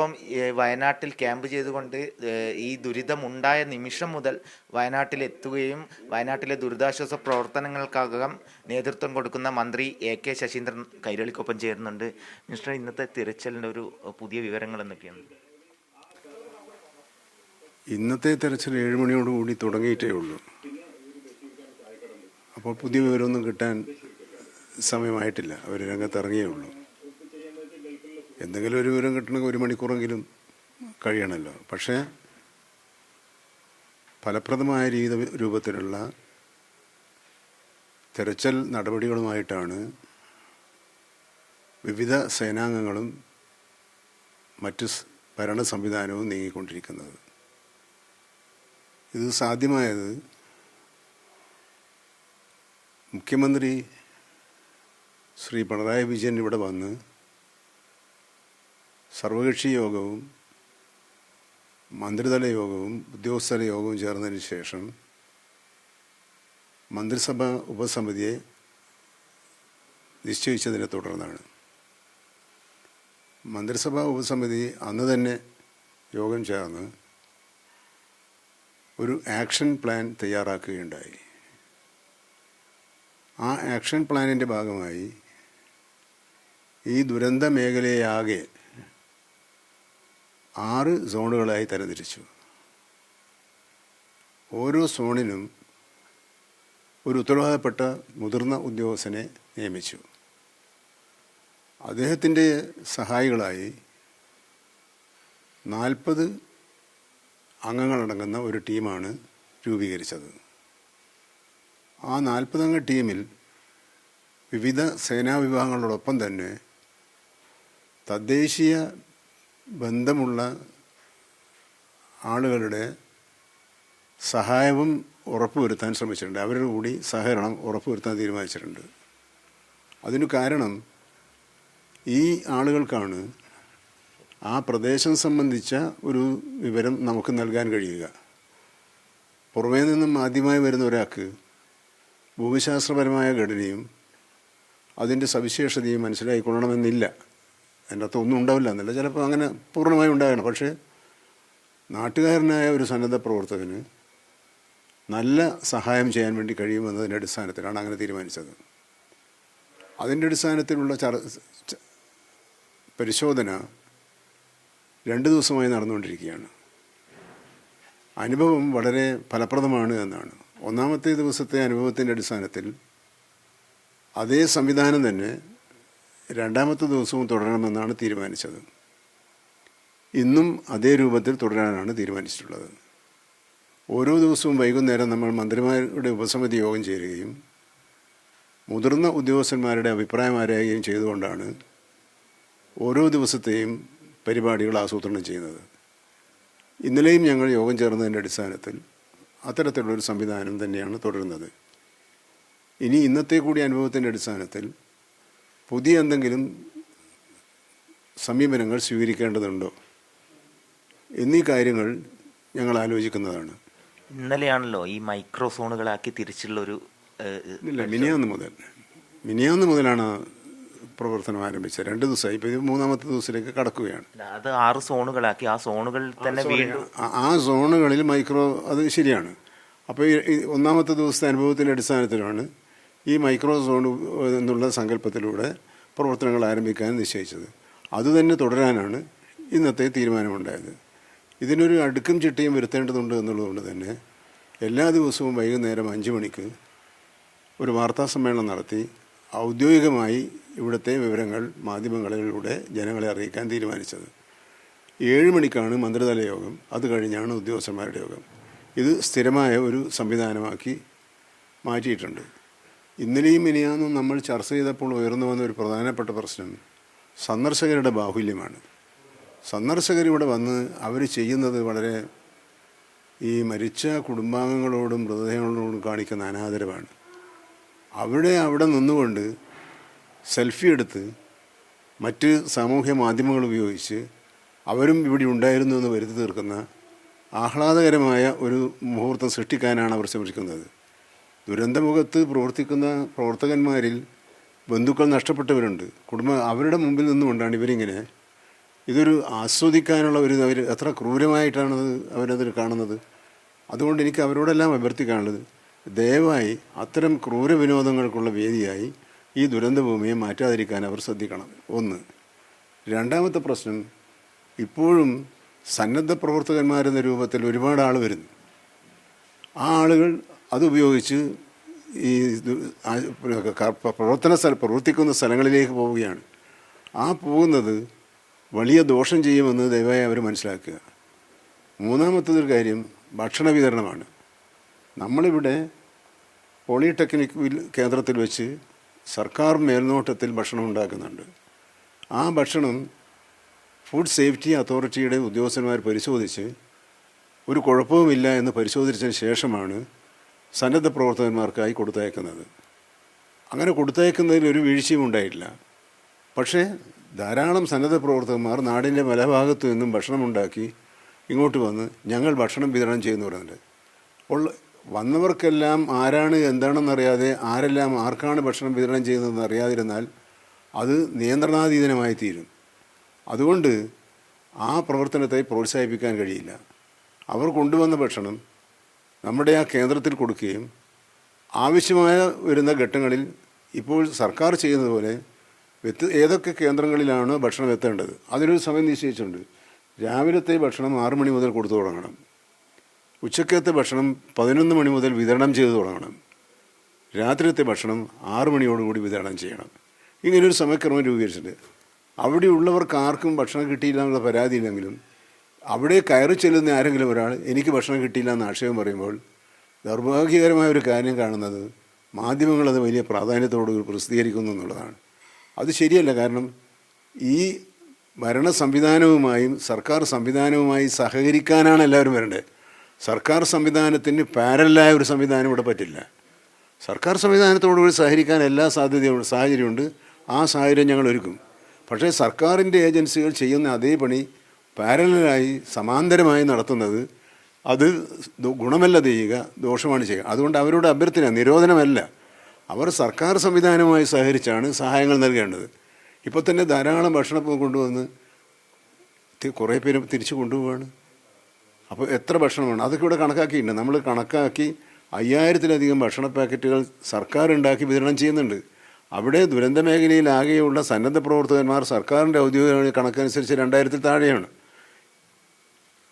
ഇപ്പം വയനാട്ടിൽ ക്യാമ്പ് ചെയ്തുകൊണ്ട് ഈ ദുരിതമുണ്ടായ നിമിഷം മുതൽ വയനാട്ടിൽ എത്തുകയും വയനാട്ടിലെ ദുരിതാശ്വാസ പ്രവർത്തനങ്ങൾക്കകം നേതൃത്വം കൊടുക്കുന്ന മന്ത്രി എ കെ ശശീന്ദ്രൻ കൈരളിക്കൊപ്പം ചേരുന്നുണ്ട്. മിനിസ്റ്റർ ഇന്നത്തെ തിരച്ചിലിന്റെ ഒരു പുതിയ വിവരങ്ങൾ എന്തൊക്കെയാണ്? ഇന്നത്തെ തിരച്ചിൽ ഏഴ് മണിയോടുകൂടി തുടങ്ങിയിട്ടേ ഉള്ളൂ. അപ്പോൾ പുതിയ വിവരമൊന്നും കിട്ടാൻ സമയമായിട്ടില്ല. അവർ രംഗത്ത് ഇറങ്ങിയേ ഉള്ളൂ. എന്തെങ്കിലും ഒരു വിവരം കിട്ടണമെങ്കിൽ ഒരു മണിക്കൂറെങ്കിലും കഴിയണമല്ലോ. പക്ഷേ ഫലപ്രദമായ രീതി രൂപത്തിലുള്ള തെരച്ചിൽ നടപടികളുമായിട്ടാണ് വിവിധ സേനാംഗങ്ങളും മറ്റ് ഭരണ സംവിധാനവും നീങ്ങിക്കൊണ്ടിരിക്കുന്നത്. ഇത് സാധ്യമായത് മുഖ്യമന്ത്രി ശ്രീ പിണറായി വിജയൻ ഇവിടെ വന്ന് സർവകക്ഷി യോഗവും മന്ത്രിതല യോഗവും ഉദ്യോഗസ്ഥല യോഗവും ചേർന്നതിന് ശേഷം മന്ത്രിസഭ ഉപസമിതിയെ നിശ്ചയിച്ചതിനെ തുടർന്നാണ്. മന്ത്രിസഭാ ഉപസമിതി അന്ന് തന്നെ യോഗം ചേർന്ന് ഒരു ആക്ഷൻ പ്ലാൻ തയ്യാറാക്കുകയുണ്ടായി. ആ ആക്ഷൻ പ്ലാനിന്റെ ഭാഗമായി ഈ ദുരന്ത മേഖലയാകെ ആറ് സോണുകളായി തരംതിരിച്ചു. ഓരോ സോണിനും ഒരു ഉത്തരവാദപ്പെട്ട മുതിർന്ന ഉദ്യോഗസ്ഥനെ നിയമിച്ചു. അദ്ദേഹത്തിന്റെ സഹായികളായി നാൽപ്പത് അംഗങ്ങളടങ്ങുന്ന ഒരു ടീമാണ് രൂപീകരിച്ചത്. ആ നാൽപ്പതംഗ ടീമിൽ വിവിധ സേനാ വിഭാഗങ്ങളോടൊപ്പം തന്നെ തദ്ദേശീയ ബന്ധമുള്ള ആളുകളുടെ സഹായവും ഉറപ്പുവരുത്താൻ ശ്രമിച്ചിട്ടുണ്ട്. അവരുടെ കൂടി സഹകരണം ഉറപ്പുവരുത്താൻ തീരുമാനിച്ചിട്ടുണ്ട്. അതിനു കാരണം ഈ ആളുകൾക്കാണ് ആ പ്രദേശം സംബന്ധിച്ച ഒരു വിവരം നമുക്ക് നൽകാൻ കഴിയുക. പുറമേ നിന്നും ആദ്യമായി വരുന്ന ഒരാൾക്ക് ഭൂമിശാസ്ത്രപരമായ ഘടനയും അതിന്റെ സവിശേഷതയും മനസ്സിലായിക്കൊള്ളണമെന്നില്ല. അതിന്റെ അകത്ത് ഒന്നും ഉണ്ടാവില്ല. എന്നല്ല ചിലപ്പോൾ അങ്ങനെ പൂർണമായും ഉണ്ടാകണം പക്ഷേ നാട്ടുകാരനായ ഒരു സന്നദ്ധ പ്രവർത്തകന് നല്ല സഹായം ചെയ്യാൻ വേണ്ടി കഴിയുമെന്നതിന്റെ അടിസ്ഥാനത്തിലാണ് അങ്ങനെ തീരുമാനിച്ചത്. അതിന്റെ അടിസ്ഥാനത്തിലുള്ള ചർ പരിശോധന രണ്ട് ദിവസമായി നടന്നുകൊണ്ടിരിക്കുകയാണ്. അനുഭവം വളരെ ഫലപ്രദമാണ് എന്നാണ്. ഒന്നാമത്തെ ദിവസത്തെ അനുഭവത്തിന്റെ അടിസ്ഥാനത്തിൽ അതേ സംവിധാനം തന്നെ രണ്ടാമത്തെ ദിവസവും തുടരണമെന്നാണ് തീരുമാനിച്ചത്. ഇന്നും അതേ രൂപത്തിൽ തുടരാനാണ് തീരുമാനിച്ചിട്ടുള്ളത്. ഓരോ ദിവസവും വൈകുന്നേരം നമ്മൾ മന്ത്രിമാരുടെ ഉപസമിതി യോഗം ചേരുകയും മുതിർന്ന ഉദ്യോഗസ്ഥന്മാരുടെ അഭിപ്രായം ആരായുകയും ചെയ്തുകൊണ്ടാണ് ഓരോ ദിവസത്തെയും പരിപാടികൾ ആസൂത്രണം ചെയ്യുന്നത്. ഇന്നലെയും ഞങ്ങൾ യോഗം ചേർന്നതിന്റെ അടിസ്ഥാനത്തിൽ അത്തരത്തിലുള്ളൊരു സംവിധാനം തന്നെയാണ് തുടരുന്നത്. ഇനി ഇന്നത്തെ കൂടി അനുഭവത്തിന്റെ അടിസ്ഥാനത്തിൽ പുതിയ എന്തെങ്കിലും സമീപനങ്ങൾ സ്വീകരിക്കേണ്ടതുണ്ടോ? എന്നീ കാര്യങ്ങൾ ഞങ്ങൾ ആലോചിക്കുന്നതാണ്. ഇന്നലെയാണല്ലോ ഈ മൈക്രോ സോണുകളാക്കി തിരിച്ചുള്ള ഒരു ഏഹ്, ഇല്ല മിനിയാന്ന് മുതൽ. മിനിയാന്ന് മുതലാണ് പ്രവർത്തനം ആരംഭിച്ചത് രണ്ട് ദിവസമായി. ഇപ്പോൾ ഇത് മൂന്നാമത്തെ ദിവസത്തിലേക്ക് കടക്കുകയാണ്. അത് ആറ് സോണുകളാക്കി. ആ സോണുകളിൽ തന്നെ വീണ്ടും ആ- സോണുകളിൽ മൈക്രോ അത് ശരിയാണ്. അപ്പോൾ ഈ ഒന്നാമത്തെ ദിവസത്തെ അനുഭവത്തിന്റെ അടിസ്ഥാനത്തിലാണ് ഈ മൈക്രോ സോൺ എന്നുള്ള സങ്കല്പത്തിലൂടെ പ്രവർത്തനങ്ങൾ ആരംഭിക്കാൻ നിശ്ചയിച്ചത്. അതുതന്നെ തുടരാനാണ് ഇന്നത്തെ തീരുമാനമുണ്ടായത്. ഇതിനൊരു അടുക്കും ചിട്ടയും വരുത്തേണ്ടതുണ്ട് എന്നുള്ളതുകൊണ്ട് തന്നെ എല്ലാ ദിവസവും വൈകുന്നേരം അഞ്ച് മണിക്ക് ഒരു വാർത്താ സമ്മേളനം നടത്തി ഔദ്യോഗികമായി ഇവിടുത്തെ വിവരങ്ങൾ മാധ്യമങ്ങളിലൂടെ ജനങ്ങളെ അറിയിക്കാൻ തീരുമാനിച്ചത്. ഏഴ് മണിക്കാണ് മന്ത്രിതല യോഗം. അത് കഴിഞ്ഞാണ് ഉദ്യോഗസ്ഥന്മാരുടെ യോഗം. ഇത് സ്ഥിരമായ ഒരു സംവിധാനമാക്കി മാറ്റിയിട്ടുണ്ട്. ഇന്നലെയും ഇനിയാന്നും നമ്മൾ ചർച്ച ചെയ്തപ്പോൾ ഉയർന്നു വന്ന ഒരു പ്രധാനപ്പെട്ട പ്രശ്നം സന്ദർശകരുടെ ബാഹുല്യമാണ്. സന്ദർശകർ ഇവിടെ വന്ന് അവർ ചെയ്യുന്നത് വളരെ ഈ മരിച്ച കുടുംബാംഗങ്ങളോടും മൃതദേഹങ്ങളോടും കാണിക്കുന്ന അനാദരവാണ്. അവിടെ അവിടെ നിന്നുകൊണ്ട് സെൽഫി എടുത്ത് മറ്റ് സാമൂഹ്യ മാധ്യമങ്ങൾ ഉപയോഗിച്ച് അവരും ഇവിടെ ഉണ്ടായിരുന്നു എന്ന് വരുത്തി തീർക്കുന്ന ആഹ്ലാദകരമായ ഒരു മുഹൂർത്തം സൃഷ്ടിക്കാനാണ് അവർ ശ്രമിക്കുന്നത് ദുരന്തമുഖത്ത് പ്രവർത്തിക്കുന്ന പ്രവർത്തകന്മാരിൽ ബന്ധുക്കൾ നഷ്ടപ്പെട്ടവരുണ്ട്. കുടുംബം അവരുടെ മുമ്പിൽ നിന്നുകൊണ്ടാണ് ഇവരിങ്ങനെ. ഇതൊരു ആസ്വദിക്കാനുള്ള ഒരു അവർ എത്ര ക്രൂരമായിട്ടാണ് അവരതിൽ കാണുന്നത്. അതുകൊണ്ട് എനിക്ക് അവരോടെല്ലാം അഭ്യർത്ഥിക്കാനുള്ളത് ദയവായി അത്തരം ക്രൂര വിനോദങ്ങൾക്കുള്ള വേദിയായി ഈ ദുരന്തഭൂമിയെ മാറ്റാതിരിക്കാൻ അവർ ശ്രദ്ധിക്കണം. ഒന്ന്. രണ്ടാമത്തെ പ്രശ്നം ഇപ്പോഴും സന്നദ്ധ പ്രവർത്തകന്മാരെന്ന രൂപത്തിൽ ഒരുപാട് ആൾ വരുന്നു. ആ ആളുകൾ അതുപയോഗിച്ച് ഈ പ്രവർത്തന സ്ഥല പ്രവർത്തിക്കുന്ന സ്ഥലങ്ങളിലേക്ക് പോവുകയാണ്. ആ പോകുന്നത് വലിയ ദോഷം ചെയ്യുമെന്ന് ദയവായി അവർ മനസ്സിലാക്കുക. മൂന്നാമത്തതൊരു കാര്യം ഭക്ഷണ വിതരണമാണ്. നമ്മളിവിടെ പോളിടെക്നിക് കേന്ദ്രത്തിൽ വെച്ച് സർക്കാർ മേൽനോട്ടത്തിൽ ഭക്ഷണം ഉണ്ടാക്കുന്നുണ്ട്. ആ ഭക്ഷണം ഫുഡ് സേഫ്റ്റി അതോറിറ്റിയുടെ ഉദ്യോഗസ്ഥന്മാർ പരിശോധിച്ച് ഒരു കുഴപ്പവുമില്ല എന്ന് പരിശോധിച്ചതിന് ശേഷമാണ് സന്നദ്ധ പ്രവർത്തകന്മാർക്കായി കൊടുത്തയക്കുന്നത് അങ്ങനെ കൊടുത്തയക്കുന്നതിൽ ഒരു വീഴ്ചയും ഉണ്ടായിട്ടില്ല. പക്ഷേ ധാരാളം സന്നദ്ധ പ്രവർത്തകന്മാർ നാടിന്റെ പല ഭാഗത്തു നിന്നും ഭക്ഷണമുണ്ടാക്കി ഇങ്ങോട്ട് വന്ന് ഞങ്ങൾ ഭക്ഷണം വിതരണം ചെയ്യുന്നു പറയുന്നുണ്ട്. വന്നവർക്കെല്ലാം ആരാണ് എന്താണെന്നറിയാതെ ആരെല്ലാം ആർക്കാണ് ഭക്ഷണം വിതരണം ചെയ്യുന്നതെന്ന് അറിയാതിരുന്നാൽ അത് നിയന്ത്രണാതീതനമായി തീരും. അതുകൊണ്ട് ആ പ്രവർത്തനത്തെ പ്രോത്സാഹിപ്പിക്കാൻ കഴിയില്ല. അവർ കൊണ്ടുവന്ന ഭക്ഷണം നമ്മുടെ ആ കേന്ദ്രത്തിൽ കൊടുക്കുകയും ആവശ്യമായ വരുന്ന ഘട്ടങ്ങളിൽ ഇപ്പോൾ സർക്കാർ ചെയ്യുന്നത് പോലെ വ്യത്യ ഏതൊക്കെ കേന്ദ്രങ്ങളിലാണ് ഭക്ഷണം എത്തേണ്ടത്? അതിനൊരു സമയം നിശ്ചയിച്ചിട്ടുണ്ട്. രാവിലത്തെ ഭക്ഷണം ആറു മണി മുതൽ കൊടുത്തു തുടങ്ങണം. ഉച്ചക്കത്തെ ഭക്ഷണം പതിനൊന്ന് മണി മുതൽ വിതരണം ചെയ്തു തുടങ്ങണം. രാത്രിയത്തെ ഭക്ഷണം ആറു മണിയോടുകൂടി വിതരണം ചെയ്യണം. ഇങ്ങനെയൊരു സമയക്രമം രൂപീകരിച്ചിട്ടുണ്ട്. അവിടെയുള്ളവർക്ക് ആർക്കും ഭക്ഷണം കിട്ടിയില്ല എന്നുള്ള പരാതിയില്ലെങ്കിലും അവിടെ കയറി ചെല്ലുന്ന ആരെങ്കിലും ഒരാൾ എനിക്ക് ഭക്ഷണം കിട്ടിയില്ല എന്ന് ആക്ഷേപം പറയുമ്പോൾ ദൗർഭാഗ്യകരമായ ഒരു കാര്യം കാണുന്നത് മാധ്യമങ്ങളത് വലിയ പ്രാധാന്യത്തോട് പ്രസിദ്ധീകരിക്കുന്നു എന്നുള്ളതാണ്. അത് ശരിയല്ല. കാരണം ഈ ഭരണ സംവിധാനവുമായും സർക്കാർ സംവിധാനവുമായി സഹകരിക്കാനാണ് എല്ലാവരും വരേണ്ടത്. സർക്കാർ സംവിധാനത്തിന് പാരലായ ഒരു സംവിധാനം ഇവിടെ പറ്റില്ല. സർക്കാർ സംവിധാനത്തോടുകൂടി സഹകരിക്കാൻ എല്ലാ സാധ്യതയും സാഹചര്യമുണ്ട്. ആ സാഹചര്യം ഞങ്ങൾ ഒരുക്കും. പക്ഷേ സർക്കാരിന്റെ ഏജൻസികൾ ചെയ്യുന്ന അതേ പണി പാരലായി സമാന്തരമായി നടത്തുന്നത് അത് ഗുണമല്ല ചെയ്യുക ദോഷമാണ് ചെയ്യുക. അതുകൊണ്ട് അവരുടെ അഭ്യർത്ഥന നിരോധനമല്ല. അവർ സർക്കാർ സംവിധാനവുമായി സഹകരിച്ചാണ് സഹായങ്ങൾ നൽകേണ്ടത്. ഇപ്പോൾ തന്നെ ധാരാളം ഭക്ഷണം കൊണ്ടുവന്ന് കുറേ പേര് തിരിച്ചു കൊണ്ടുപോവാണ്. അപ്പോൾ എത്ര ഭക്ഷണമാണ്? അതൊക്കെ ഇവിടെ കണക്കാക്കിയിട്ടുണ്ട്. നമ്മൾ കണക്കാക്കി അയ്യായിരത്തിലധികം ഭക്ഷണ പാക്കറ്റുകൾ സർക്കാർ ഉണ്ടാക്കി വിതരണം ചെയ്യുന്നുണ്ട്. അവിടെ ദുരന്ത മേഖലയിലാകെയുള്ള സന്നദ്ധ പ്രവർത്തകന്മാർ സർക്കാരിന്റെ ഔദ്യോഗിക കണക്കനുസരിച്ച് രണ്ടായിരത്തിൽ താഴെയാണ്.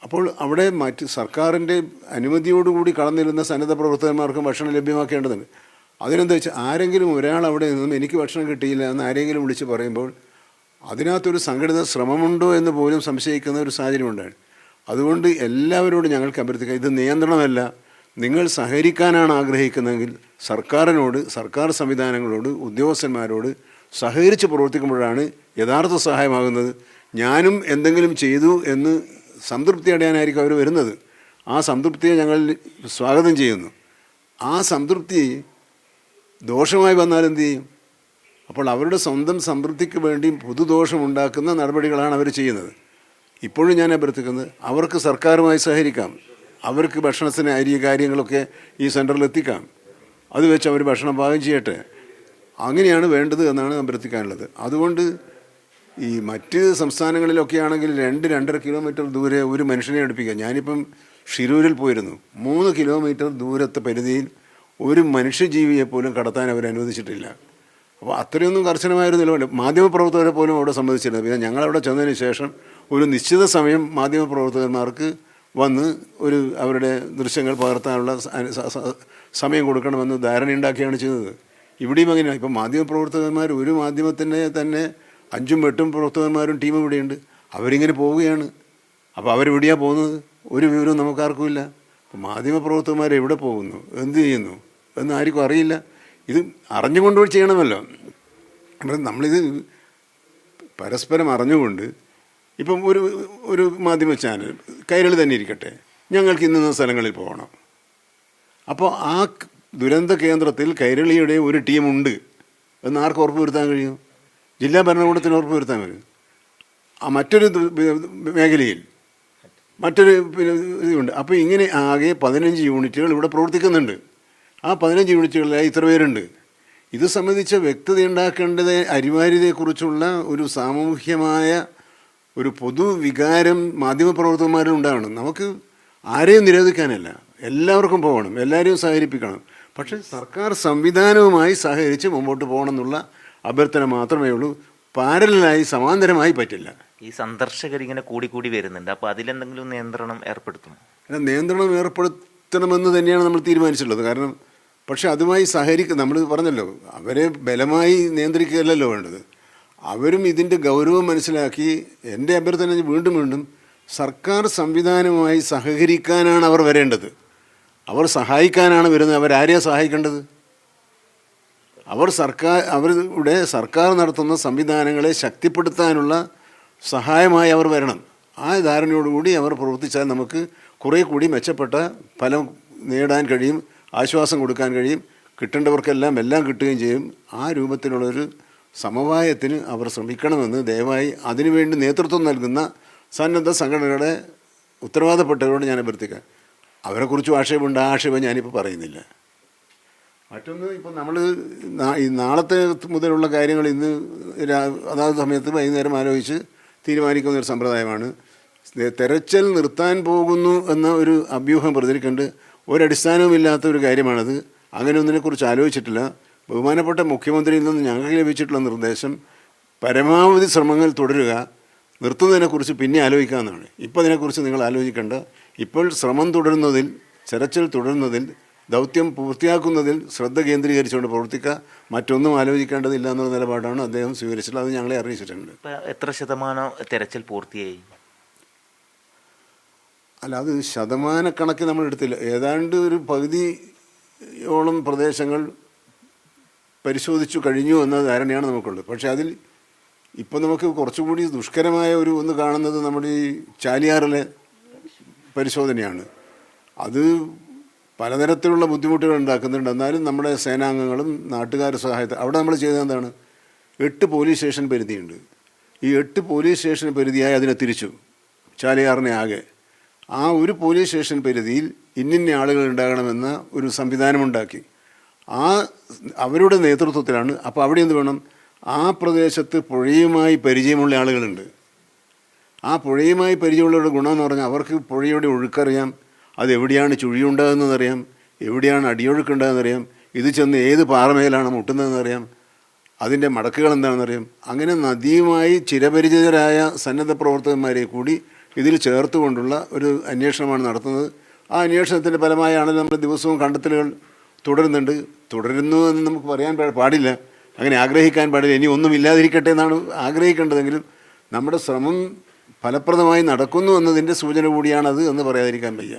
അപ്പോൾ അവിടെ മറ്റ് സർക്കാരിന്റെ അനുമതിയോടുകൂടി കടന്നിരുന്ന സന്നദ്ധ പ്രവർത്തകന്മാർക്ക് ഭക്ഷണം ലഭ്യമാക്കേണ്ടതുണ്ട്. അതിനെന്താ വെച്ചാൽ ആരെങ്കിലും ഒരാൾ അവിടെ നിന്നും എനിക്ക് ഭക്ഷണം കിട്ടിയില്ല എന്ന് ആരെങ്കിലും വിളിച്ച് പറയുമ്പോൾ അതിനകത്തൊരു സംഘടിത ശ്രമമുണ്ടോ എന്ന് പോലും സംശയിക്കുന്ന ഒരു സാഹചര്യമുണ്ടാണ് അതുകൊണ്ട് എല്ലാവരോടും ഞങ്ങൾക്ക് അഭ്യർത്ഥിക്കാം. ഇത് നിയന്ത്രണമല്ല. നിങ്ങൾ സഹകരിക്കാനാണ് ആഗ്രഹിക്കുന്നതെങ്കിൽ സർക്കാരിനോട് സർക്കാർ സംവിധാനങ്ങളോട് ഉദ്യോഗസ്ഥന്മാരോട് സഹകരിച്ച് പ്രവർത്തിക്കുമ്പോഴാണ് യഥാർത്ഥ സഹായമാകുന്നത്. ഞാനും എന്തെങ്കിലും ചെയ്തു എന്ന് സംതൃപ്തി അടയാനായിരിക്കും അവർ വരുന്നത്. ആ സംതൃപ്തിയെ ഞങ്ങൾ സ്വാഗതം ചെയ്യുന്നു. ആ സംതൃപ്തി ദോഷമായി വന്നാൽ എന്തു ചെയ്യും? അപ്പോൾ അവരുടെ സ്വന്തം സംതൃപ്തിക്ക് വേണ്ടി പുതുദോഷമുണ്ടാക്കുന്ന നടപടികളാണ് അവർ ചെയ്യുന്നത്. ഇപ്പോഴും ഞാൻ അഭ്യർത്ഥിക്കുന്നത് അവർക്ക് സർക്കാരുമായി സഹകരിക്കാം. അവർക്ക് ഭക്ഷണത്തിന് അരി കാര്യങ്ങളൊക്കെ ഈ സെന്ററിൽ എത്തിക്കാം. അത് വെച്ച് അവർ ഭക്ഷണം പാകം ചെയ്യട്ടെ. അങ്ങനെയാണ് വേണ്ടത് എന്നാണ് അഭ്യർത്ഥിക്കാനുള്ളത്. അതുകൊണ്ട് ഈ മറ്റ് സംസ്ഥാനങ്ങളിലൊക്കെ ആണെങ്കിൽ രണ്ട് രണ്ടര കിലോമീറ്റർ ദൂരെ ഒരു മനുഷ്യനെ അടുപ്പിക്കുക ഞാനിപ്പം ഷിരൂരിൽ പോയിരുന്നു. മൂന്ന് കിലോമീറ്റർ ദൂരത്തെ പരിധിയിൽ ഒരു മനുഷ്യജീവിയെ പോലും കടത്താൻ അവർ അനുവദിച്ചിട്ടില്ല. അപ്പോൾ അത്രയൊന്നും കർശനമായൊരു മാധ്യമപ്രവർത്തകരെ പോലും അവിടെ സംബന്ധിച്ചിരുന്നത് പിന്നെ ഞങ്ങളവിടെ ചെന്നതിന് ശേഷം ഒരു നിശ്ചിത സമയം മാധ്യമപ്രവർത്തകന്മാർക്ക് വന്ന് ഒരു അവരുടെ ദൃശ്യങ്ങൾ പകർത്താനുള്ള സമയം കൊടുക്കണമെന്ന് ധാരണയുണ്ടാക്കിയാണ് ചെയ്തത്. ഇവിടെയും അങ്ങനെയാണ്. ഇപ്പം മാധ്യമപ്രവർത്തകന്മാർ ഒരു മാധ്യമത്തിന്റെ തന്നെ അഞ്ചും എട്ടും പ്രവർത്തകന്മാരും ടീം ഇവിടെയുണ്ട്. അവരിങ്ങനെ പോവുകയാണ്. അപ്പോൾ അവരെവിടെയാണ് പോകുന്നത്? ഒരു വിവരവും നമുക്കാർക്കുമില്ല അപ്പോൾ മാധ്യമപ്രവർത്തകന്മാർ എവിടെ പോകുന്നു? എന്ത് ചെയ്യുന്നു? എന്ന് ആർക്കും അറിയില്ല. ഇത് അറിഞ്ഞുകൊണ്ട് ചെയ്യണമല്ലോ. അപ്പം നമ്മളിത് പരസ്പരം അറിഞ്ഞുകൊണ്ട് ഇപ്പം ഒരു ഒരു മാധ്യമ ചാനൽ കൈരളി തന്നെ ഇരിക്കട്ടെ. ഞങ്ങൾക്ക് ഇന്ന സ്ഥലങ്ങളിൽ പോകണം. അപ്പോൾ ആ ദുരന്ത കേന്ദ്രത്തിൽ കൈരളിയുടെ ഒരു ടീമുണ്ട്. എന്ന് ആർക്ക് ഉറപ്പ് വരുത്താൻ കഴിയും? ജില്ലാ ഭരണകൂടത്തിന് ഉറപ്പ് വരുത്താൻ കഴിയും ആ മറ്റൊരു മേഖലയിൽ മറ്റൊരു ഇതുണ്ട്. അപ്പോൾ ഇങ്ങനെ ആകെ പതിനഞ്ച് യൂണിറ്റുകൾ ഇവിടെ പ്രവർത്തിക്കുന്നുണ്ട്. ആ പതിനഞ്ച് യൂണിറ്റുകളിലായി ഇത്ര പേരുണ്ട്. ഇത് സംബന്ധിച്ച വ്യക്തത ഉണ്ടാക്കേണ്ടത് അനിവാര്യതയെക്കുറിച്ചുള്ള ഒരു സാമൂഹ്യമായ ഒരു പൊതുവികാരം മാധ്യമപ്രവർത്തകന്മാരിൽ ഉണ്ടാവണം. നമുക്ക് ആരെയും നിരോധിക്കാനല്ല. എല്ലാവർക്കും പോകണം. എല്ലാവരെയും സഹകരിപ്പിക്കണം. പക്ഷേ സർക്കാർ സംവിധാനവുമായി സഹകരിച്ച് മുമ്പോട്ട് പോകണം എന്നുള്ള അഭ്യർത്ഥന മാത്രമേ ഉള്ളൂ. പാരലായി സമാന്തരമായി പറ്റില്ല. ഈ സന്ദർശകർ ഇങ്ങനെ കൂടി കൂടി വരുന്നുണ്ട്. അപ്പോൾ അതിലെന്തെങ്കിലും നിയന്ത്രണം ഏർപ്പെടുത്തും അല്ല നിയന്ത്രണം ഏർപ്പെടുത്തണമെന്ന് തന്നെയാണ് നമ്മൾ തീരുമാനിച്ചിട്ടുള്ളത്. കാരണം പക്ഷേ അതുമായി സഹകരിക്ക നമ്മൾ പറഞ്ഞല്ലോ അവരെ ബലമായി നിയന്ത്രിക്കുകയല്ലല്ലോ വേണ്ടത്. അവരും ഇതിന്റെ ഗൗരവം മനസ്സിലാക്കി എന്റെ അഭ്യർത്ഥന വീണ്ടും വീണ്ടും സർക്കാർ സംവിധാനവുമായി സഹകരിക്കാനാണ് അവർ വരേണ്ടത്. അവർ സഹായിക്കാനാണ് വരുന്നത്. അവരാരെയാണ് സഹായിക്കേണ്ടത്? അവർ സർക്കാർ അവരുടെ സർക്കാർ നടത്തുന്ന സംവിധാനങ്ങളെ ശക്തിപ്പെടുത്താനുള്ള സഹായമായി അവർ വരണം. ആ ധാരണയോടുകൂടി അവർ പ്രവർത്തിച്ചാൽ നമുക്ക് കുറേ കൂടി മെച്ചപ്പെട്ട ഫലം നേടാൻ കഴിയും ആശ്വാസം കൊടുക്കാൻ കഴിയും കിട്ടേണ്ടവർക്കെല്ലാം എല്ലാം കിട്ടുകയും ചെയ്യും. ആ രൂപത്തിലുള്ളൊരു സമവായത്തിന് അവർ ശ്രമിക്കണമെന്ന് ദയവായി അതിനുവേണ്ടി നേതൃത്വം നൽകുന്ന സന്നദ്ധ സംഘടനകളെ ഉത്തരവാദപ്പെട്ടവരോട് ഞാൻ അഭ്യർത്ഥിക്കാം. അവരെക്കുറിച്ചും ആക്ഷേപമുണ്ട് ആ ആക്ഷേപം ഞാനിപ്പോൾ പറയുന്നില്ല. മറ്റൊന്ന് ഇപ്പം നമ്മൾ നാളത്തെ മുതലുള്ള കാര്യങ്ങൾ ഇന്ന് അതാത് സമയത്ത് വൈകുന്നേരം ആലോചിച്ച് തീരുമാനിക്കുന്ന ഒരു സമ്പ്രദായമാണ്. തെരച്ചിൽ നിർത്താൻ പോകുന്നു എന്ന ഒരു അഭ്യൂഹം പ്രചരിക്കേണ്ട ഒരടിസ്ഥാനവുമില്ലാത്ത ഒരു കാര്യമാണത്. അങ്ങനെ ഒന്നിനെക്കുറിച്ച് ആലോചിച്ചിട്ടില്ല. ബഹുമാനപ്പെട്ട മുഖ്യമന്ത്രിയിൽ നിന്ന് ഞങ്ങൾക്ക് ലഭിച്ചിട്ടുള്ള നിർദ്ദേശം പരമാവധി ശ്രമങ്ങൾ തുടരുക നിർത്തുന്നതിനെക്കുറിച്ച് പിന്നെ ആലോചിക്കാമെന്നാണ് ഇപ്പോൾ അതിനെക്കുറിച്ച് നിങ്ങൾ ആലോചിക്കേണ്ട. ഇപ്പോൾ ശ്രമം തുടരുന്നതിൽ ചെരച്ചിൽ തുടരുന്നതിൽ ദൗത്യം പൂർത്തിയാക്കുന്നതിൽ ശ്രദ്ധ കേന്ദ്രീകരിച്ചുകൊണ്ട് പ്രവർത്തിക്കുക. മറ്റൊന്നും ആലോചിക്കേണ്ടതില്ല എന്നുള്ള നിലപാടാണ് അദ്ദേഹം സ്വീകരിച്ചിട്ടുള്ളത്. അത് ഞങ്ങളെ അറിയിച്ചിട്ടുണ്ട്. എത്ര ശതമാനം തെരച്ചിൽ പൂർത്തിയായി? അല്ല അത് ശതമാനക്കണക്കിന് നമ്മൾ എടുത്തില്ല. ഏതാണ്ട് ഒരു പകുതിയോളം പ്രദേശങ്ങൾ പരിശോധിച്ചു കഴിഞ്ഞു എന്ന ധാരണയാണ് നമുക്കുള്ളത്. പക്ഷേ അതിൽ ഇപ്പം നമുക്ക് കുറച്ചുകൂടി ദുഷ്കരമായ ഒരു ഒന്ന് കാണുന്നത് നമ്മുടെ ഈ ചാലിയാറിലെ പരിശോധനയാണ്. അത് പലതരത്തിലുള്ള ബുദ്ധിമുട്ടുകൾ ഉണ്ടാക്കുന്നുണ്ട്. എന്നാലും നമ്മുടെ സേനാംഗങ്ങളും നാട്ടുകാരുടെ സഹായത്തെ അവിടെ നമ്മൾ ചെയ്തത് എന്താണ്? എട്ട് പോലീസ് സ്റ്റേഷൻ പരിധിയുണ്ട്. ഈ എട്ട് പോലീസ് സ്റ്റേഷൻ പരിധിയായി അതിനെ തിരിച്ചു. ചാലിയാറിനെ ആകെ. ആ ഒരു പോലീസ് സ്റ്റേഷൻ പരിധിയിൽ ഇന്നിന്ന ആളുകൾ ഉണ്ടാകണമെന്ന ഒരു സംവിധാനമുണ്ടാക്കി ആ അവരുടെ നേതൃത്വത്തിലാണ് അപ്പോൾ അവിടെ എന്ത് വേണം? ആ പ്രദേശത്ത് പുഴയുമായി പരിചയമുള്ള ആളുകളുണ്ട്. ആ പുഴയുമായി പരിചയമുള്ളവരുടെ ഗുണമെന്ന് പറഞ്ഞാൽ അവർക്ക് പുഴയുടെ ഒഴുക്കറിയാം. അത് എവിടെയാണ് ചുഴിയുണ്ടാകുന്നതെന്നറിയാം എവിടെയാണ് അടിയൊഴുക്കുണ്ടാകുന്നറിയാം ഇത് ചെന്ന് ഏത് പാറമേലാണ് മുട്ടുന്നതെന്നറിയാം. അതിന്റെ മടക്കുകൾ എന്താണെന്നറിയാം. അങ്ങനെ നദിയുമായി ചിരപരിചിതരായ സന്നദ്ധ പ്രവർത്തകന്മാരെ കൂടി ഇതിൽ ചേർത്തുകൊണ്ടുള്ള ഒരു അന്വേഷണമാണ് നടത്തുന്നത്. ആ അന്വേഷണത്തിന്റെ ഫലമായാണ് നമ്മൾ ദിവസവും കണ്ടെത്തലുകൾ തുടരുന്നുണ്ട്. തുടരുന്നു എന്ന് നമുക്ക് പറയാൻ പാടില്ല. അങ്ങനെ ആഗ്രഹിക്കാൻ പാടില്ല. ഇനി ഒന്നും ഇല്ലാതിരിക്കട്ടെ എന്നാണ് ആഗ്രഹിക്കേണ്ടതെങ്കിലും നമ്മുടെ ശ്രമം ഫലപ്രദമായി നടക്കുന്നു എന്നതിന്റെ സൂചന കൂടിയാണത് എന്ന് പറയാതിരിക്കാൻ വയ്യ.